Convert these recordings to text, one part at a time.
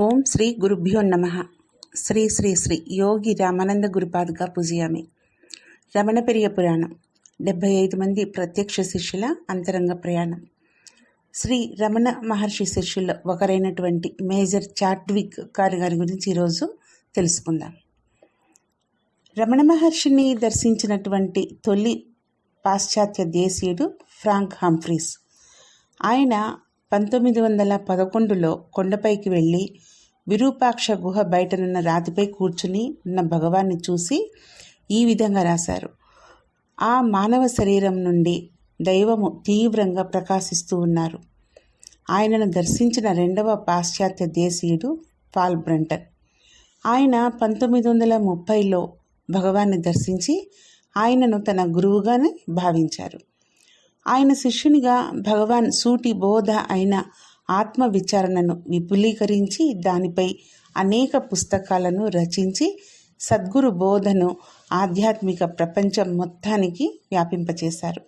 ఓం శ్రీ గురుభ్యో నమ. శ్రీ శ్రీ శ్రీ యోగి రామానంద గురుపాదుగా పూజయామి. రమణపెరియ పురాణం. డెబ్భై ఐదు మంది ప్రత్యక్ష శిష్యుల అంతరంగ ప్రయాణం. శ్రీ రమణ మహర్షి శిష్యుల్లో ఒకరైనటువంటి మేజర్ చాట్విక్ గారి గారి గురించి ఈరోజు తెలుసుకుందాం. రమణ మహర్షిని దర్శించినటువంటి తొలి పాశ్చాత్య దేశీయుడు ఫ్రాంక్ హంఫ్రీస్. ఆయన పంతొమ్మిది వందల పదకొండులో కొండపైకి వెళ్ళి విరూపాక్ష గుహ బయటనున్న రాతిపై కూర్చుని ఉన్న భగవాన్ని చూసి ఈ విధంగా రాశారు. ఆ మానవ శరీరం నుండి దైవము తీవ్రంగా ప్రకాశిస్తూ ఉన్నారు. ఆయనను దర్శించిన రెండవ పాశ్చాత్య దేశీయుడు పాల్ బ్రంటన్ ఆయన పంతొమ్మిది వందల ముప్పైలో భగవాన్ని దర్శించి ఆయనను తన గురువుగానే భావించారు. ఆయన శిష్యునిగా భగవాన్ సూటి బోధ అయిన ఆత్మ విచారణను విపులీకరించి దానిపై అనేక పుస్తకాలను రచించి సద్గురు బోధను ఆధ్యాత్మిక ప్రపంచం మొత్తానికి వ్యాపింపచేశారు.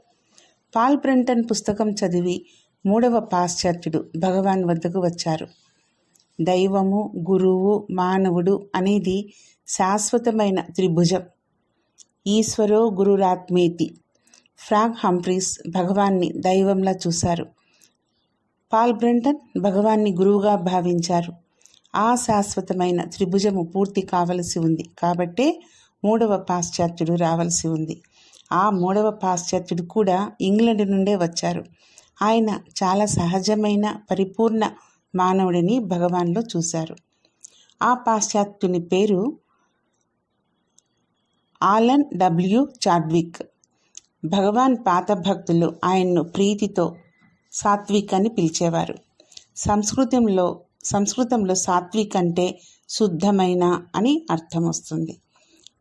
పాల్ బ్రంటన్ పుస్తకం చదివి మూడవ పాశ్చాత్యుడు భగవాన్ వద్దకు వచ్చారు. దైవము గురువు మానవుడు అనేది శాశ్వతమైన త్రిభుజం. ఈశ్వరో గురురాత్మేతి. ఫ్రాంక్ హంఫ్రీస్ భగవాన్ని దైవంలా చూశారు. పాల్ బ్రంటన్ భగవాన్ని గురువుగా భావించారు. ఆ శాశ్వతమైన త్రిభుజము పూర్తి కావలసి ఉంది. కాబట్టే మూడవ పాశ్చాత్యుడు రావలసి ఉంది. ఆ మూడవ పాశ్చాత్యుడు కూడా ఇంగ్లండ్ నుండే వచ్చారు. ఆయన చాలా సహజమైన పరిపూర్ణ మానవుడిని భగవాన్లో చూశారు. ఆ పాశ్చాత్యుని పేరు ఆలన్ డబ్ల్యూ చాడ్విక్. భగవాన్ పాత భక్తులు ఆయన్ను ప్రీతితో సాత్విక్ అని పిలిచేవారు. సంస్కృతంలో సంస్కృతంలో సాత్విక్ అంటే శుద్ధమైన అని అర్థం వస్తుంది.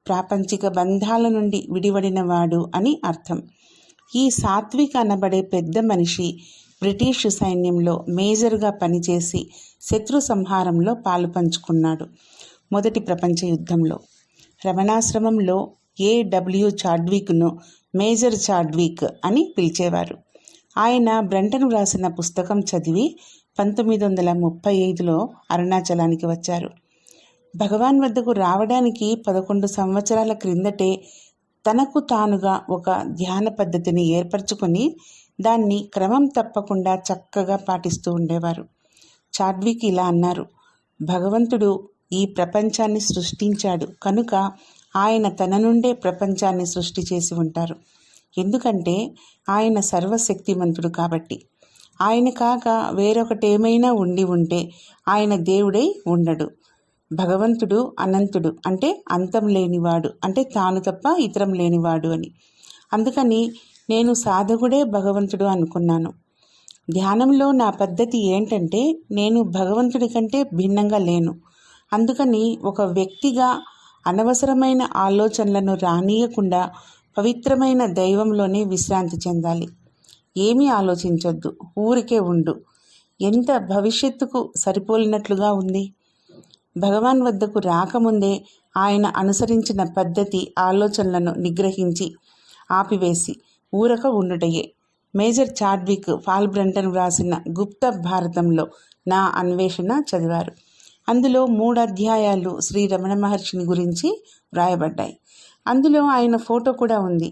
ప్రాపంచిక బంధాల నుండి విడివడినవాడు అని అర్థం. ఈ సాత్విక్ అనబడే పెద్ద మనిషి బ్రిటిష్ సైన్యంలో మేజర్గా పనిచేసి శత్రు సంహారంలో పాలు పంచుకున్నాడు మొదటి ప్రపంచ యుద్ధంలో. రమణాశ్రమంలో ఏడబ్ల్యూ చాడ్విక్ను మేజర్ చాడ్విక్ అని పిలిచేవారు. ఆయన బ్రంటన్ వ్రాసిన పుస్తకం చదివి పంతొమ్మిది వందల ముప్పై ఐదులో అరుణాచలానికి వచ్చారు. భగవాన్ వద్దకు రావడానికి పదకొండు సంవత్సరాల క్రిందటే తనకు తానుగా ఒక ధ్యాన పద్ధతిని ఏర్పరచుకొని దాన్ని క్రమం తప్పకుండా చక్కగా పాటిస్తూ ఉండేవారు. చాడ్విక్ ఇలా అన్నారు భగవంతుడు ఈ ప్రపంచాన్ని సృష్టించాడు కనుక ఆయన తన నుండే ప్రపంచాన్ని సృష్టి చేసి ఉంటారు. ఎందుకంటే ఆయన సర్వశక్తిమంతుడు కాబట్టి. ఆయన కాక వేరొకటేమైనా ఉండి ఉంటే ఆయన దేవుడై ఉండడు. భగవంతుడు అనంతుడు అంటే అంతం లేనివాడు అంటే తాను తప్ప ఇతరం లేనివాడు అని. అందుకని నేను సాధకుడే భగవంతుడు అనుకున్నాను. ధ్యానంలో నా పద్ధతి ఏంటంటే నేను భగవంతుడి కంటే భిన్నంగా లేను. అందుకని ఒక వ్యక్తిగా అనవసరమైన ఆలోచనలను రానియకుండా పవిత్రమైన దైవంలోనే విశ్రాంతి చెందాలి. ఏమీ ఆలోచించొద్దు. ఊరికే ఉండు. ఎంత భవిష్యత్తుకు సరిపోలినట్లుగా ఉంది? భగవాన్ వద్దకు రాకముందే ఆయన అనుసరించిన పద్ధతి ఆలోచనలను నిగ్రహించి ఆపివేసి ఊరక ఉండుటయే. మేజర్ చాడ్విక్ ఫాల్ బ్రంటన్ వ్రాసిన గుప్త భారతంలో నా అన్వేషణ చదివారు. అందులో మూడు అధ్యాయాలు శ్రీ రమణ మహర్షిని గురించి వ్రాయబడ్డాయి. అందులో ఆయన ఫోటో కూడా ఉంది.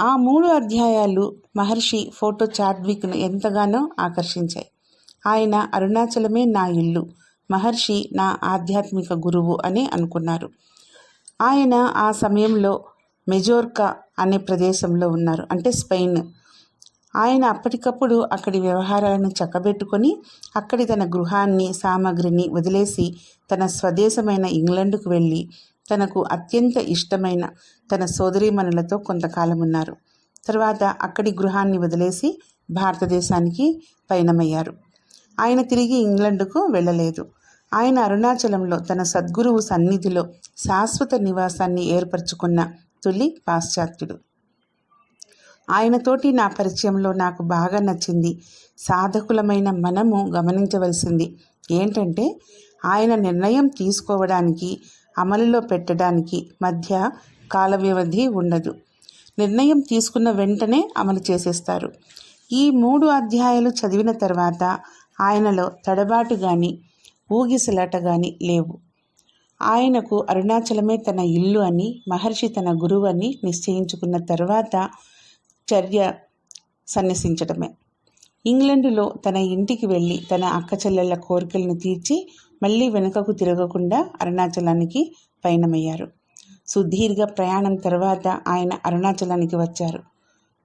ఆ మూడు అధ్యాయాలు మహర్షి ఫోటో చాడ్విక్ను ఎంతగానో ఆకర్షించాయి. ఆయన అరుణాచలమే నా ఇల్లు మహర్షి నా ఆధ్యాత్మిక గురువు అని అనుకున్నారు. ఆయన ఆ సమయంలో మెజోర్కా అనే ప్రదేశంలో ఉన్నారు అంటే స్పెయిన్. ఆయన అప్పటికప్పుడు అక్కడి వ్యవహారాలను చక్కబెట్టుకొని అక్కడి తన గృహాన్ని సామాగ్రిని వదిలేసి తన స్వదేశమైన ఇంగ్లండ్కు వెళ్ళి తనకు అత్యంత ఇష్టమైన తన సోదరీమణులతో కొంతకాలం ఉన్నారు. తర్వాత అక్కడి గృహాన్ని వదిలేసి భారతదేశానికి పయనమయ్యారు. ఆయన తిరిగి ఇంగ్లండ్కు వెళ్ళలేదు. ఆయన అరుణాచలంలో తన సద్గురువు సన్నిధిలో శాశ్వత నివాసాన్ని ఏర్పరచుకున్న తొలి పాశ్చాత్యుడు. ఆయనతోటి నా పరిచయంలో నాకు బాగా నచ్చింది. సాధకులమైన మనము గమనించవలసింది ఏంటంటే ఆయన నిర్ణయం తీసుకోవడానికి అమలులో పెట్టడానికి మధ్య కాల వ్యవధి ఉండదు. నిర్ణయం తీసుకున్న వెంటనే అమలు చేసేస్తారు. ఈ మూడు అధ్యాయాలు చదివిన తర్వాత ఆయనలో తడబాటు కానీ ఊగిసలాట కానీ లేవు. ఆయనకు అరుణాచలమే తన ఇల్లు అని మహర్షి తన గురువు అని నిశ్చయించుకున్న తర్వాత చర్య సన్యసించడమే ఇంగ్లండులో తన ఇంటికి వెళ్ళి తన అక్క చెల్లెళ్ళ కోరికలను తీర్చి మళ్ళీ వెనుకకు తిరగకుండా అరుణాచలానికి పయనమయ్యారు. సుదీర్ఘ ప్రయాణం తర్వాత ఆయన అరుణాచలానికి వచ్చారు.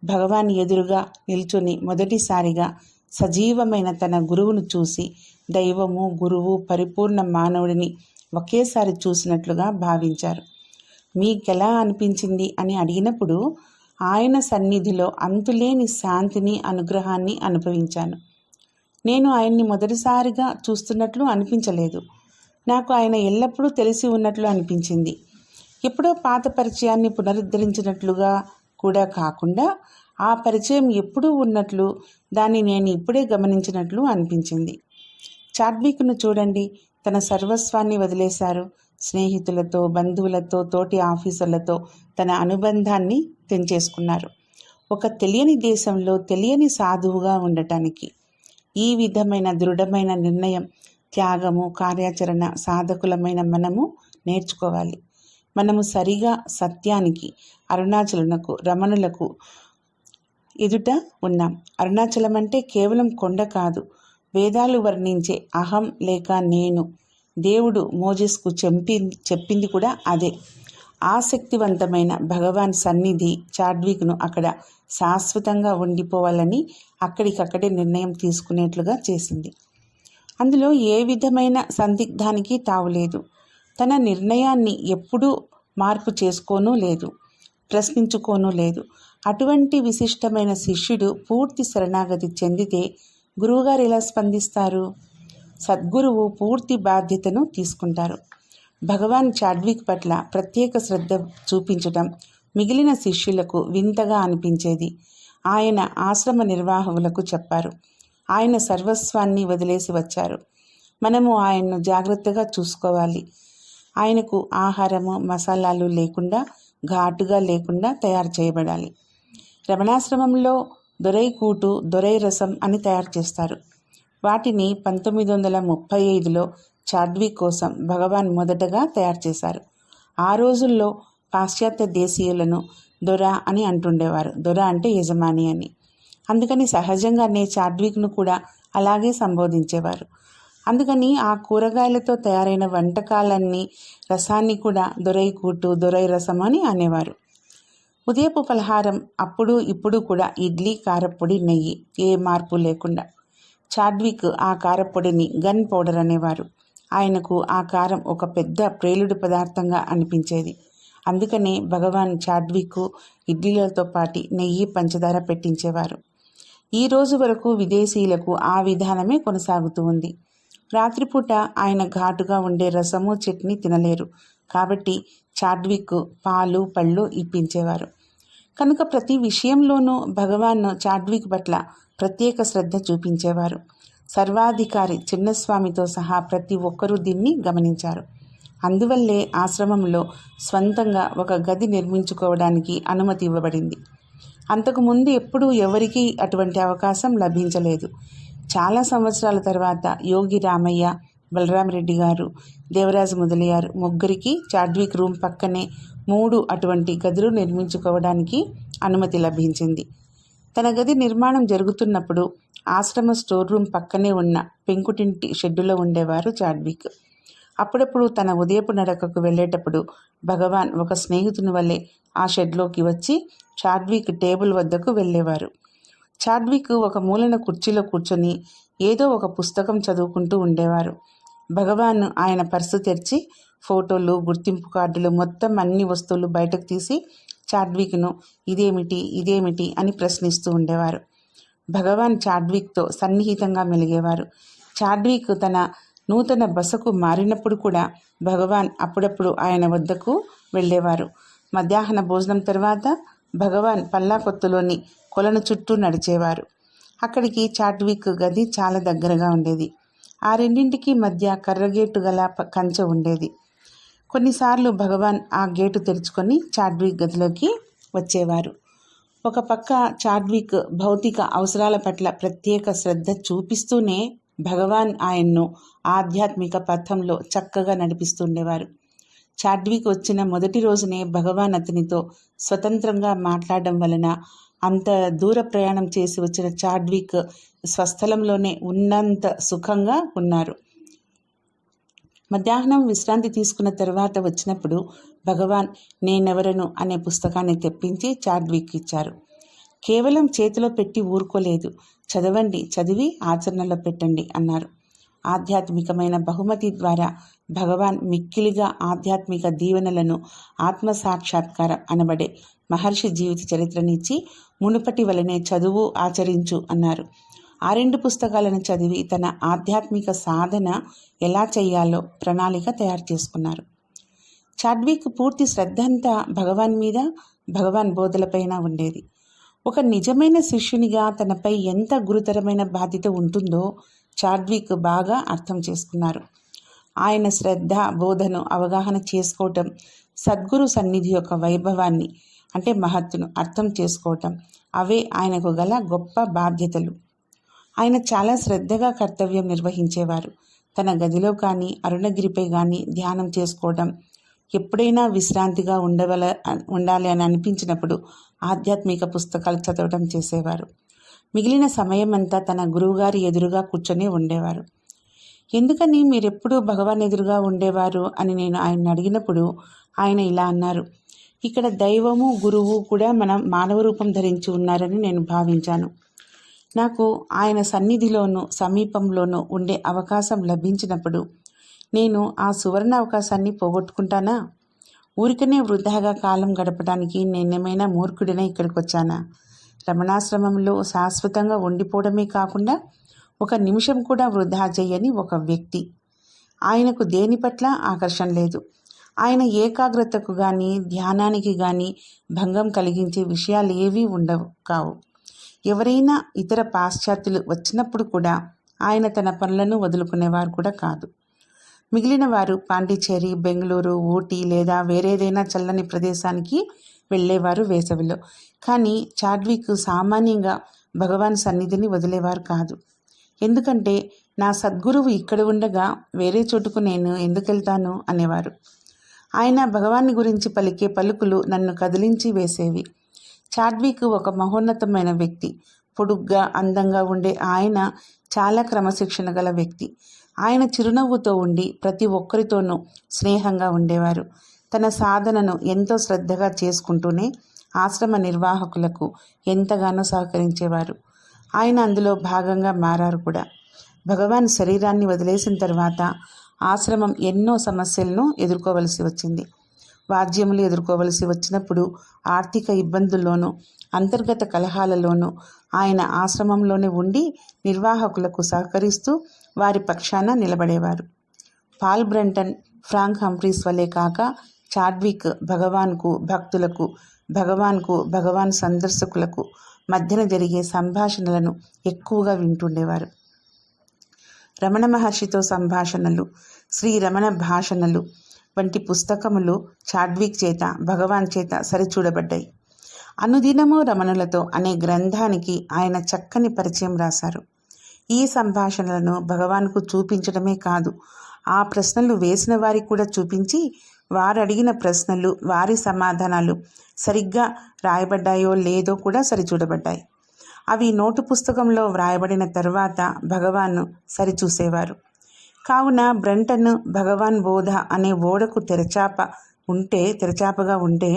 భగవాన్ ఎదురుగా నిల్చుని మొదటిసారిగా సజీవమైన తన గురువును చూసి దైవము గురువు పరిపూర్ణ మానవుడిని ఒకేసారి చూసినట్లుగా భావించారు. మీకెలా అనిపించింది అని అడిగినప్పుడు ఆయన సన్నిధిలో అంతులేని శాంతిని అనుగ్రహాన్ని అనుభవించాను. నేను ఆయన్ని మొదటిసారిగా చూస్తున్నట్లు అనిపించలేదు. నాకు ఆయన ఎల్లప్పుడూ తెలిసి ఉన్నట్లు అనిపించింది. ఎప్పుడో పాత పరిచయాన్ని పునరుద్ధరించినట్లుగా కూడా కాకుండా ఆ పరిచయం ఎప్పుడూ ఉన్నట్లు దాన్ని నేను ఇప్పుడే గమనించినట్లు అనిపించింది. చాడ్విక్ను చూడండి. తన సర్వస్వాన్ని వదిలేశారు. స్నేహితులతో బంధువులతో తోటి ఆఫీసర్లతో తన అనుబంధాన్ని తెంచేసుకున్నారు. ఒక తెలియని దేశంలో తెలియని సాధువుగా ఉండటానికి. ఈ విధమైన దృఢమైన నిర్ణయం త్యాగము కార్యాచరణ సాధకులమైన మనము నేర్చుకోవాలి. మనము సరిగా సత్యానికి అరుణాచలునకు రమణులకు ఎదుట ఉన్నాం. అరుణాచలం అంటే కేవలం కొండ కాదు. వేదాలు వర్ణించే అహం లేక నేను. దేవుడు మోజెస్కు చెంపి చెప్పింది కూడా అదే. ఆసక్తివంతమైన భగవాన్ సన్నిధి చాడ్విక్ను అక్కడ శాశ్వతంగా ఉండిపోవాలని అక్కడికక్కడే నిర్ణయం తీసుకునేట్లుగా చేసింది. అందులో ఏ విధమైన సందిగ్ధానికి తావులేదు తన నిర్ణయాన్ని ఎప్పుడూ మార్పు చేసుకోనూ లేదు. ప్రశ్నించుకోనూ లేదు. అటువంటి విశిష్టమైన శిష్యుడు పూర్తి శరణాగతి చెందితే గురువుగారు ఎలా స్పందిస్తారు? సద్గురువు పూర్తి బాధ్యతను తీసుకుంటారు. భగవాన్ చాడ్విక్ పట్ల ప్రత్యేక శ్రద్ధ చూపించటం మిగిలిన శిష్యులకు వింతగా అనిపించేది. ఆయన ఆశ్రమ నిర్వాహకులకు చెప్పారు. ఆయన సర్వస్వాన్ని వదిలేసి వచ్చారు. మనము ఆయన్ను జాగ్రత్తగా చూసుకోవాలి. ఆయనకు ఆహారము మసాలాలు లేకుండా ఘాటుగా లేకుండా తయారు చేయబడాలి. రమణాశ్రమంలో దొరై కూటు దొరై రసం అని తయారు చేస్తారు. వాటిని పంతొమ్మిది వందల ముప్పై ఐదులో చాడ్వి కోసం భగవాన్ మొదటగా తయారు చేశారు. ఆ రోజుల్లో పాశ్చాత్య దేశీయులను దొర అని అంటుండేవారు. దొర అంటే యజమాని అని. అందుకని సహజంగానే చాడ్విక్ను కూడా అలాగే సంబోధించేవారు. అందుకని ఆ కూరగాయలతో తయారైన వంటకాలన్నీ రసాన్ని కూడా దొరై కూటు దొరై రసం అని అనేవారు. ఉదయపు పలహారం అప్పుడు ఇప్పుడు కూడా ఇడ్లీ కారపొడి నెయ్యి ఏ మార్పు లేకుండా చాడ్విక్ ఆ కారప్పొడిని గన్ పౌడర్ అనేవారు. ఆయనకు ఆ కారం ఒక పెద్ద ప్రేలుడు పదార్థంగా అనిపించేది. అందుకనే భగవాన్ చాడ్విక్ ఇడ్లీలతో పాటి నెయ్యి పంచదార పెట్టించేవారు. ఈ రోజు వరకు విదేశీయులకు ఆ విధానమే కొనసాగుతూ ఉంది. రాత్రిపూట ఆయన ఘాటుగా ఉండే రసము చట్నీ తినలేరు. కాబట్టి చాడ్విక్ పాలు పళ్ళు ఇప్పించేవారు. కనుక ప్రతి విషయంలోనూ భగవాన్ చాడ్విక్ పట్ల ప్రత్యేక శ్రద్ధ చూపించేవారు. సర్వాధికారి చిన్నస్వామితో సహా ప్రతి ఒక్కరూ దీన్ని గమనించారు. అందువల్లే ఆశ్రమంలో స్వంతంగా ఒక గది నిర్మించుకోవడానికి అనుమతి ఇవ్వబడింది. అంతకుముందు ఎప్పుడూ ఎవరికీ అటువంటి అవకాశం లభించలేదు. చాలా సంవత్సరాల తర్వాత యోగి రామయ్య బలరామరెడ్డి గారు దేవరాజు మొదలయ్యారు. ముగ్గురికి చాడ్విక్ రూమ్ పక్కనే మూడు అటువంటి గదులు నిర్మించుకోవడానికి అనుమతి లభించింది. తన గది నిర్మాణం జరుగుతున్నప్పుడు ఆశ్రమ స్టోర్ రూమ్ పక్కనే ఉన్న పెంకుటింటి షెడ్డులో ఉండేవారు చాడ్విక్ అప్పుడప్పుడు తన ఉదయపు నడకకు వెళ్ళేటప్పుడు భగవాన్ ఒక స్నేహితుని వల్లే ఆ షెడ్లోకి వచ్చి చాడ్విక్ టేబుల్ వద్దకు వెళ్ళేవారు. చాడ్విక్ ఒక మూలన కుర్చీలో కూర్చొని ఏదో ఒక పుస్తకం చదువుకుంటూ ఉండేవారు. భగవాన్ ఆయన పర్సు తెరిచి ఫోటోలు గుర్తింపు కార్డులు మొత్తం అన్ని వస్తువులు బయటకు తీసి చాడ్విక్ను ఇదేమిటి ఇదేమిటి అని ప్రశ్నిస్తూ ఉండేవారు. భగవాన్ చాడ్విక్తో సన్నిహితంగా మెలిగేవారు. చాడ్విక్ తన నూతన బసకు మారినప్పుడు కూడా భగవాన్ అప్పుడప్పుడు ఆయన వద్దకు వెళ్ళేవారు. మధ్యాహ్న భోజనం తర్వాత భగవాన్ పల్లాకొత్తులోని కొలను చుట్టూ నడిచేవారు. అక్కడికి చాట్విక్ గది చాలా దగ్గరగా ఉండేది. ఆ రెండింటికి మధ్య కర్రగేటు గల కంచె ఉండేది. కొన్నిసార్లు భగవాన్ ఆ గేటు తెరుచుకొని చాట్విక్ గదిలోకి వచ్చేవారు. ఒక పక్క చాడ్విక్ భౌతిక అవసరాల పట్ల ప్రత్యేక శ్రద్ధ చూపిస్తూనే భగవాన్ ఆయన్ను ఆధ్యాత్మిక పథంలో చక్కగా నడిపిస్తుండేవారు. చాడ్విక్ వచ్చిన మొదటి రోజునే భగవాన్ అతనితో స్వతంత్రంగా మాట్లాడడం వలన అంత దూర ప్రయాణం చేసి వచ్చిన చాడ్విక్ స్వస్థలంలోనే ఉన్నంత సుఖంగా ఉన్నారు. మధ్యాహ్నం విశ్రాంతి తీసుకున్న తర్వాత వచ్చినప్పుడు భగవాన్ నేనెవరను అనే పుస్తకాన్ని తెప్పించి చాడ్విక్ ఇచ్చారు. కేవలం చేతిలో పెట్టి ఊరుకోలేదు. చదవండి చదివి ఆచరణలో పెట్టండి అన్నారు. ఆధ్యాత్మికమైన బహుమతి ద్వారా భగవాన్ మిక్కిలిగా ఆధ్యాత్మిక దీవెనలను ఆత్మ సాక్షాత్కారం అనబడే మహర్షి జీవిత చరిత్రనిచ్చి మునుపటి వలనే చదువు ఆచరించు అన్నారు. ఆ రెండు పుస్తకాలను చదివి తన ఆధ్యాత్మిక సాధన ఎలా చేయాలో ప్రణాళిక తయారు చేసుకున్నారు. చాడ్విక్ పూర్తి శ్రద్ధ అంతా భగవాన్ మీద భగవాన్ బోధలపైన ఉండేది. ఒక నిజమైన శిష్యునిగా తనపై ఎంత గురుతరమైన బాధ్యత ఉంటుందో చాడ్విక్ బాగా అర్థం చేసుకున్నారు. ఆయన శ్రద్ధ బోధను అవగాహన చేసుకోవటం సద్గురు సన్నిధి యొక్క వైభవాన్ని అంటే మహత్తును అర్థం చేసుకోవటం అవే ఆయనకు గల గొప్ప బాధ్యతలు. ఆయన చాలా శ్రద్ధగా కర్తవ్యం నిర్వహించేవారు. తన గదిలో కానీ అరుణగిరిపై కానీ ధ్యానం చేసుకోవడం ఎప్పుడైనా విశ్రాంతిగా ఉండవల ఉండాలి అని అనిపించినప్పుడు ఆధ్యాత్మిక పుస్తకాలు చదవడం చేసేవారు. మిగిలిన సమయం అంతా తన గురువుగారి ఎదురుగా కూర్చొని ఉండేవారు. ఎందుకని మీరెప్పుడూ భగవాన్ ఎదురుగా ఉండేవారు? అని నేను ఆయన అడిగినప్పుడు ఆయన ఇలా అన్నారు. ఇక్కడ దైవము గురువు కూడా మన మానవ రూపం ధరించి ఉన్నారని నేను భావించాను. నాకు ఆయన సన్నిధిలోనూ సమీపంలోనూ ఉండే అవకాశం లభించినప్పుడు నేను ఆ సువర్ణ అవకాశాన్ని పోగొట్టుకుంటానా? ఊరికనే వృధాగా కాలం గడపడానికి నేనేమైనా మూర్ఖుడినే ఇక్కడికి వచ్చానా రమణాశ్రమంలో శాశ్వతంగా ఉండిపోవడమే కాకుండా ఒక నిమిషం కూడా వృధా చేయని ఒక వ్యక్తి. ఆయనకు దేని పట్ల ఆకర్షణ లేదు. ఆయన ఏకాగ్రతకు కానీ ధ్యానానికి కానీ భంగం కలిగించే విషయాలు ఏవీ ఉండవు కావు. ఎవరైనా ఇతర పాశ్చాత్యులు వచ్చినప్పుడు కూడా ఆయన తన పనులను వదులుకునేవారు కూడా కాదు. మిగిలిన వారు పాండిచ్చేరి బెంగళూరు ఊటీ లేదా వేరేదైనా చల్లని ప్రదేశానికి వెళ్ళేవారు వేసవిలో. కానీ చాడ్విక్ సామాన్యంగా భగవాన్ సన్నిధిని వదిలేవారు కాదు. ఎందుకంటే నా సద్గురువు ఇక్కడ ఉండగా వేరే చోటుకు నేను ఎందుకు వెళ్తాను అనేవారు. ఆయన భగవాన్ని గురించి పలికే పలుకులు నన్ను కదిలించి వేసేవి. చాడ్విక్ ఒక మహోన్నతమైన వ్యక్తి. పొడుగ్గా అందంగా ఉండే ఆయన చాలా క్రమశిక్షణ గల వ్యక్తి. ఆయన చిరునవ్వుతో ఉండి ప్రతి ఒక్కరితోనూ స్నేహంగా ఉండేవారు. తన సాధనను ఎంతో శ్రద్ధగా చేసుకుంటూనే ఆశ్రమ నిర్వాహకులకు ఎంతగానో సహకరించేవారు. ఆయన అందులో భాగంగా మారారు కూడా. భగవాన్ శరీరాన్ని వదిలేసిన తర్వాత ఆశ్రమం ఎన్నో సమస్యలను ఎదుర్కోవలసి వచ్చింది. వాద్యములు ఎదుర్కోవలసి వచ్చినప్పుడు ఆర్థిక ఇబ్బందుల్లోనూ అంతర్గత కలహాలలోనూ ఆయన ఆశ్రమంలోనే ఉండి నిర్వాహకులకు సహకరిస్తూ వారి పక్షాన నిలబడేవారు. పాల్ బ్రంటన్ ఫ్రాంక్ హంఫ్రీస్ వలె కాక చాడ్విక్ భగవాన్కు భక్తులకు భగవాన్కు భగవాన్ సందర్శకులకు మధ్యన జరిగే సంభాషణలను ఎక్కువగా వింటుండేవారు. రమణ మహర్షితో సంభాషణలు శ్రీ రమణ భాషణలు వంటి పుస్తకములు చాడ్విక్ చేత భగవాన్ చేత సరిచూడబడ్డాయి. అనుదినము రమణులతో అనే గ్రంథానికి ఆయన చక్కని పరిచయం రాశారు. ఈ సంభాషణలను భగవాన్కు చూపించడమే కాదు ఆ ప్రశ్నలు వేసిన వారికి కూడా చూపించి వారు అడిగిన ప్రశ్నలు వారి సమాధానాలు సరిగ్గా రాయబడ్డాయో లేదో కూడా సరిచూడబడ్డాయి. అవి నోటు పుస్తకంలో వ్రాయబడిన తర్వాత భగవాన్ను సరిచూసేవారు. కావున బ్రంటన్ భగవాన్ బోధ అనే ఓడకు తెరచాప ఉంటే తెరచాపగా ఉంటే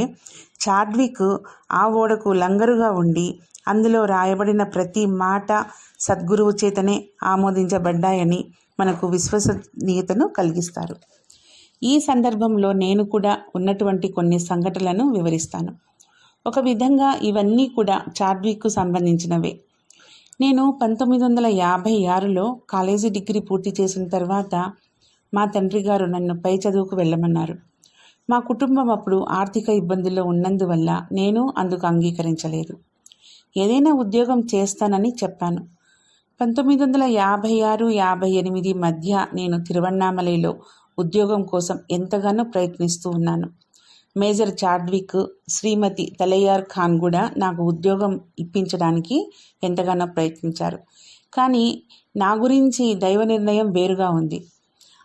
చాడ్విక్ ఆ ఓడకు లంగరుగా ఉండి అందులో రాయబడిన ప్రతి మాట సద్గురువు చేతనే ఆమోదించబడ్డాయని మనకు విశ్వసనీయతను కలిగిస్తారు. ఈ సందర్భంలో నేను కూడా ఉన్నటువంటి కొన్ని సంఘటనలను వివరిస్తాను. ఒక విధంగా ఇవన్నీ కూడా చాడ్విక్కు సంబంధించినవే. నేను పంతొమ్మిది వందల యాభై ఆరులో కాలేజీ డిగ్రీ పూర్తి చేసిన తర్వాత మా తండ్రి గారు నన్ను పై చదువుకు వెళ్ళమన్నారు. మా కుటుంబం అప్పుడు ఆర్థిక ఇబ్బందుల్లో ఉన్నందువల్ల నేను అందుకు అంగీకరించలేదు. ఏదైనా ఉద్యోగం చేస్తానని చెప్పాను. పంతొమ్మిది వందల యాభై ఆరు యాభై ఎనిమిది మధ్య నేను తిరువన్నామలైలో ఉద్యోగం కోసం ఎంతగానో ప్రయత్నిస్తూ ఉన్నాను. మేజర్ చాడ్విక్ శ్రీమతి తలయార్ ఖాన్ కూడా నాకు ఉద్యోగం ఇప్పించడానికి ఎంతగానో ప్రయత్నించారు. కానీ నా గురించి దైవ నిర్ణయం వేరుగా ఉంది.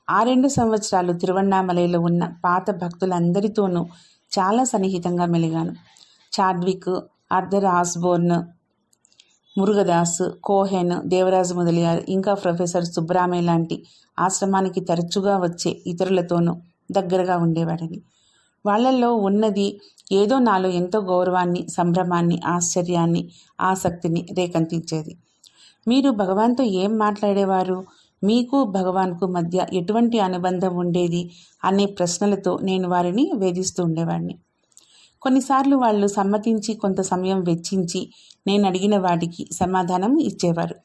ఆ రెండు సంవత్సరాలు తిరువణామలైలో ఉన్న పాత భక్తులందరితోనూ చాలా సన్నిహితంగా మెలిగాను. Chadwick Arthur Osborne Murugadas Cohen Devaraju మొదలయ్యారు. ఇంకా ప్రొఫెసర్ సుబ్రామే లాంటి ఆశ్రమానికి తరచుగా వచ్చే ఇతరులతోనూ దగ్గరగా ఉండేవాడిని. వాళ్ళల్లో ఉన్నది ఏదో నాలో ఎంతో గౌరవాన్ని సంభ్రమాన్ని ఆశ్చర్యాన్ని ఆసక్తిని రేకంతించేది. మీరు భగవాన్తో ఏం మాట్లాడేవారు? మీకు భగవాన్కు మధ్య ఎటువంటి అనుబంధం ఉండేది? అనే ప్రశ్నలతో నేను వారిని వేధిస్తూ ఉండేవాడిని కొన్నిసార్లు వాళ్ళు సమ్మతించి కొంత సమయం వెచ్చించి నేను అడిగిన వాటికి సమాధానం ఇచ్చేవారు.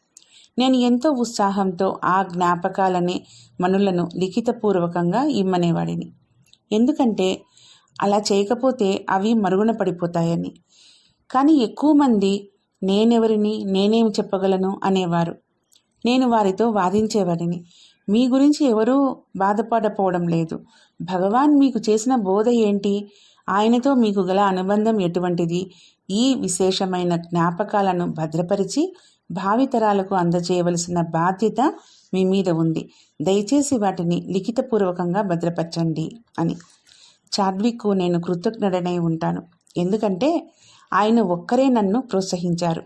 నేను ఎంతో ఉత్సాహంతో ఆ జ్ఞాపకాలనే మనులను లిఖితపూర్వకంగా ఇమ్మనేవాడిని. ఎందుకంటే అలా చేయకపోతే అవి మరుగున పడిపోతాయని. కానీ ఎక్కువ మంది నేనెవరిని నేనేం చెప్పగలను అనేవారు. నేను వారితో వాదించేవాడిని. మీ గురించి ఎవరూ బాధపడపోవడం లేదు. భగవాన్ మీకు చేసిన బోధ ఏంటి? ఆయనతో మీకు గల అనుబంధం ఎటువంటిది? ఈ విశేషమైన జ్ఞాపకాలను భద్రపరిచి భావితరాలకు అందజేయవలసిన బాధ్యత మీ మీద ఉంది. దయచేసి వాటిని లిఖితపూర్వకంగా భద్రపరచండి అని. చాడ్విక్కు నేను కృతజ్ఞుడనై ఉంటాను. ఎందుకంటే ఆయన ఒక్కరే నన్ను ప్రోత్సహించారు.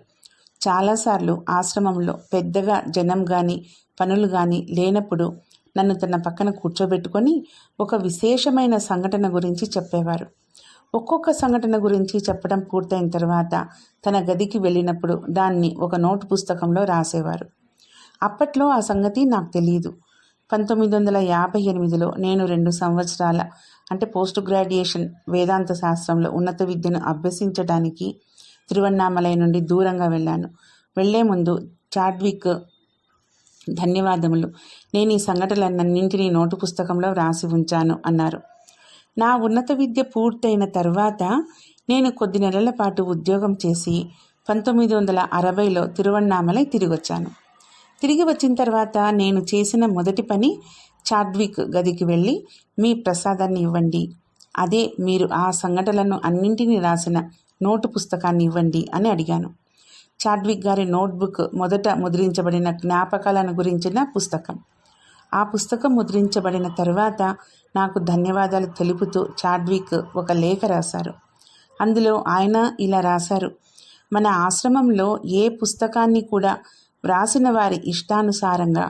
చాలాసార్లు ఆశ్రమంలో పెద్దగా జనం కానీ పనులు కానీ లేనప్పుడు నన్ను తన పక్కన కూర్చోబెట్టుకొని ఒక విశేషమైన సంఘటన గురించి చెప్పేవారు. ఒక్కొక్క సంఘటన గురించి చెప్పడం పూర్తయిన తర్వాత తన గదికి వెళ్ళినప్పుడు దాన్ని ఒక నోట్ పుస్తకంలో రాసేవారు. అప్పట్లో ఆ సంగతి నాకు తెలియదు పంతొమ్మిది వందల యాభై ఎనిమిదిలో నేను రెండు సంవత్సరాల అంటే పోస్ట్ గ్రాడ్యుయేషన్ వేదాంత శాస్త్రంలో ఉన్నత విద్యను అభ్యసించడానికి తిరువన్నామలై నుండి దూరంగా వెళ్ళాను. వెళ్ళే ముందు చాడ్విక్ ధన్యవాదములు. నేను ఈ సంఘటనలన్నింటినీ నోటు పుస్తకంలో వ్రాసి ఉంచాను అన్నారు. నా ఉన్నత విద్య పూర్తయిన తర్వాత నేను కొద్ది నెలల పాటు ఉద్యోగం చేసి పంతొమ్మిది వందల అరవైలో తిరువన్నామలై తిరిగొచ్చాను. తిరిగి వచ్చిన తర్వాత నేను చేసిన మొదటి పని చాడ్విక్ గదికి వెళ్ళి మీ ప్రసాదాన్ని ఇవ్వండి. అదే మీరు ఆ సంఘటనలను అన్నింటినీ రాసిన నోటు పుస్తకాన్ని ఇవ్వండి అని అడిగాను. చాడ్విక్ గారి నోట్బుక్ మొదట ముద్రించబడిన జ్ఞాపకాలను గురించిన పుస్తకం. ఆ పుస్తకం ముద్రించబడిన తర్వాత నాకు ధన్యవాదాలు తెలుపుతూ చాడ్విక్ ఒక లేఖ రాశారు. అందులో ఆయన ఇలా రాశారు. మన ఆశ్రమంలో ఏ పుస్తకాన్ని కూడా వ్రాసిన వారి ఇష్టానుసారంగా.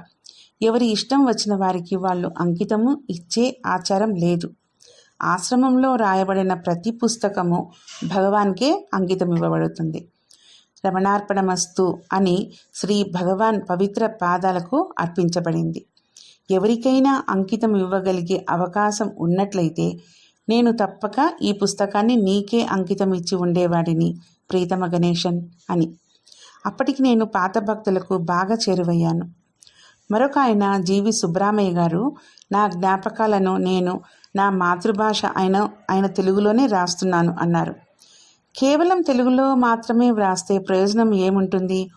ఎవరి ఇష్టం వచ్చిన వారికి వాళ్ళు అంకితము ఇచ్చే ఆచారం లేదు. ఆశ్రమంలో రాయబడిన ప్రతి పుస్తకము భగవాన్కే అంకితం ఇవ్వబడుతుంది రమణార్పణమస్తు అని శ్రీ భగవాన్ పవిత్ర పాదాలకు అర్పించబడింది. ఎవరికైనా అంకితం ఇవ్వగలిగే అవకాశం ఉన్నట్లయితే నేను తప్పక ఈ పుస్తకాన్ని నీకే అంకితం ఇచ్చి ఉండేవాడిని ప్రీతమ గణేశన్ అని. అప్పటికి నేను పాత భక్తులకు బాగా చేరువయ్యాను. మరొక ఆయన జీవి సుబ్రామయ్య గారు నా జ్ఞాపకాలను నేను నా మాతృభాష అయిన ఆయన తెలుగులోనే రాస్తున్నాను అన్నారు. కేవలం తెలుగులో మాత్రమే వ్రాస్తే ప్రయోజనం ఏముంటుంది?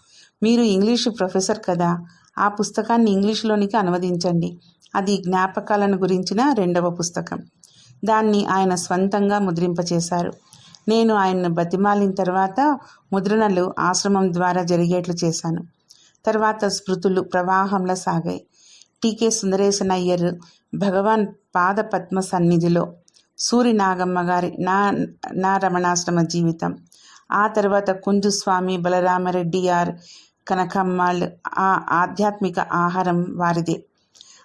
మీరు ఇంగ్లీషు ప్రొఫెసర్ కదా ఆ పుస్తకాన్ని ఇంగ్లీషులోనికి అనువదించండి. అది జ్ఞాపకాలను గురించిన రెండవ పుస్తకం. దాన్ని ఆయన స్వంతంగా ముద్రింపచేశారు. నేను ఆయన్ను బతిమాలిన తర్వాత ముద్రణలు ఆశ్రమం ద్వారా జరిగేట్లు చేశాను. తర్వాత స్మృతులు ప్రవాహంలో సాగాయి. టీకే సుందరేశన్ అయ్యర్ భగవాన్ పాద పద్మ సన్నిధిలో సూరి నాగమ్మ గారి నా నా రమణాశ్రమ జీవితం. ఆ తర్వాత కుంజుస్వామి బలరామరెడ్డి ఆర్ కనకమ్మాళ్ ఆ ఆధ్యాత్మిక ఆహారం వారిదే.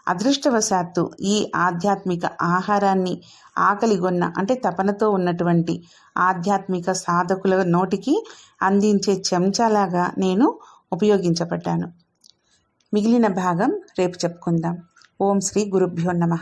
అదృష్టవశాత్తు ఈ ఆధ్యాత్మిక ఆహారాన్ని ఆకలిగొన్న అంటే తపనతో ఉన్నటువంటి ఆధ్యాత్మిక సాధకుల నోటికి అందించే చెంచాలాగా నేను ఉపయోగించబడ్డాను. మిగిలిన భాగం రేపు చెప్పుకుందాం. ఓం శ్రీ గురుభ్యో నమ.